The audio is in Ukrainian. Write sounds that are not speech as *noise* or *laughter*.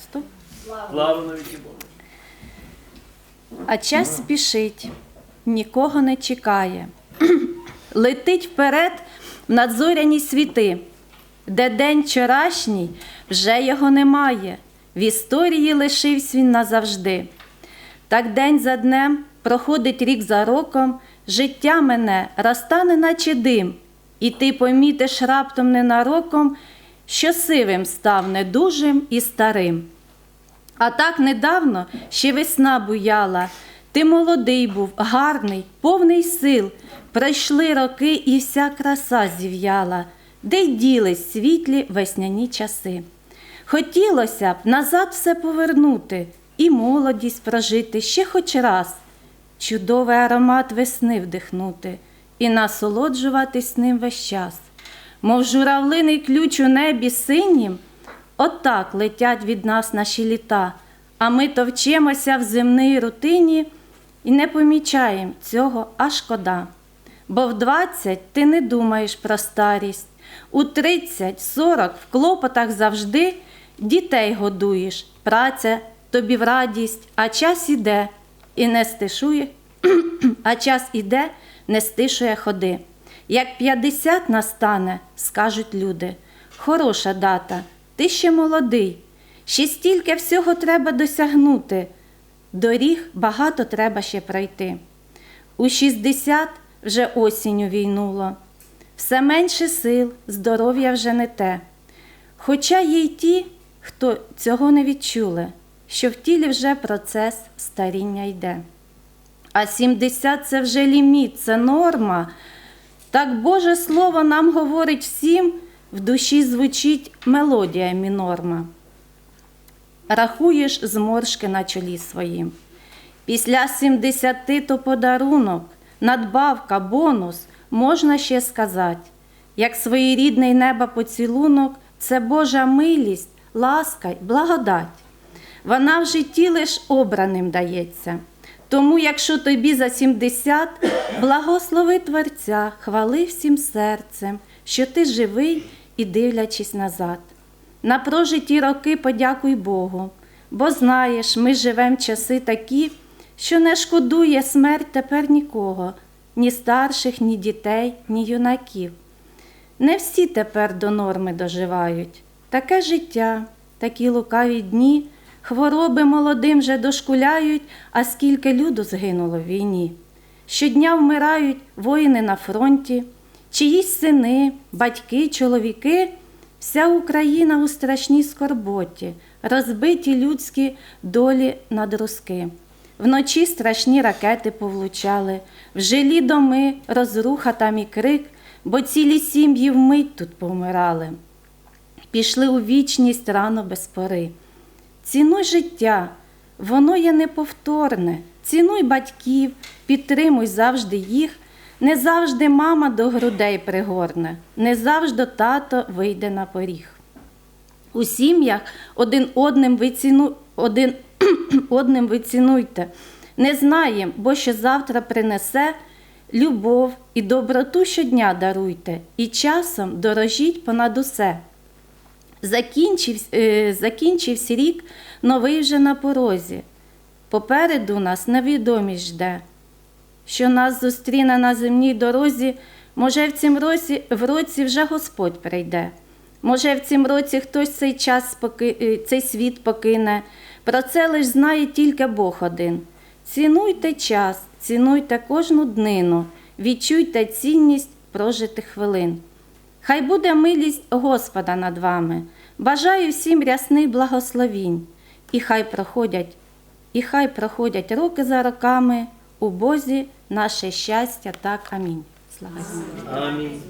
Христу. Слава навіки Богу. А час спішить, нікого не чекає. *clears throat* Летить вперед в надзоряні світи, де день вчорашній вже його немає. В історії лишився він назавжди. Так день за днем проходить рік за роком, життя мене розтане, наче дим, і ти помітиш раптом ненароком, що сивим став недужим і старим. А так недавно ще весна буяла. Ти молодий був, гарний, повний сил. Пройшли роки, і вся краса зів'яла, де й ділись світлі весняні часи. Хотілося б назад все повернути і молодість прожити ще хоч раз, чудовий аромат весни вдихнути і насолоджуватись ним весь час. Мов журавлиний ключ у небі синім, Отак летять від нас наші літа, а ми товчемося в земній рутині і не помічаємо цього, а шкода. Бо в 20 ти не думаєш про старість, у 30-40 в клопотах завжди дітей годуєш, праця тобі в радість, а час іде і не стишує, *clears throat* а час іде, не стишує ходи. Як 50 настане, скажуть люди, хороша дата, ти ще молодий, ще стільки всього треба досягнути, доріг багато треба ще пройти. У 60 вже осінню війнуло, все менше сил, здоров'я вже не те. Хоча є й ті, хто цього не відчули, що в тілі вже процес старіння йде. А 70 це вже ліміт, це норма. Так Боже Слово нам говорить всім, в душі звучить мелодія мінорма. Рахуєш зморшки на чолі своїм. Після 70 то подарунок, надбавка, бонус, можна ще сказати, як своєрідний неба поцілунок, це Божа милість, ласка й благодать. Вона в житті лиш обраним дається. Тому, якщо тобі за 70, благослови Творця, хвали всім серцем, що ти живий і дивлячись назад. На прожиті роки подякуй Богу, бо знаєш, ми живем часи такі, що не шкодує смерть тепер нікого, ні старших, ні дітей, ні юнаків. Не всі тепер до норми доживають. Таке життя, такі лукаві дні, хвороби молодим вже дошкуляють, а скільки люду згинуло в війні. Щодня вмирають воїни на фронті, чиїсь сини, батьки, чоловіки, вся Україна у страшній скорботі, розбиті людські долі на друзки. Вночі страшні ракети повлучали, в жилі доми, розруха там і крик, бо цілі сім'ї вмить тут помирали. Пішли у вічність рано без пори. Цінуй життя, воно є неповторне. Цінуй батьків, підтримуй завжди їх. Не завжди мама до грудей пригорне, не завжди тато вийде на поріг. У сім'ях один одним ви, ціну, один, *clears throat* одним ви цінуйте. Не знаєм, бо що завтра принесе любов і доброту щодня даруйте, і часом дорожіть понад усе. Закінчився, е, закінчився рік, новий вже на порозі. Попереду нас невідомість жде, що нас зустріне на земній дорозі, може, в цім році, в році вже Господь прийде. Може, в цім році хтось цей час е, цей світ покине. Про це лиш знає тільки Бог один. Цінуйте час, цінуйте кожну днину, відчуйте цінність прожитих хвилин. Хай буде милість Господа над вами. Бажаю всім рясний благословінь, і хай проходять, і хай проходять роки за роками у Бозі наше щастя, так амінь. Слава Амінь.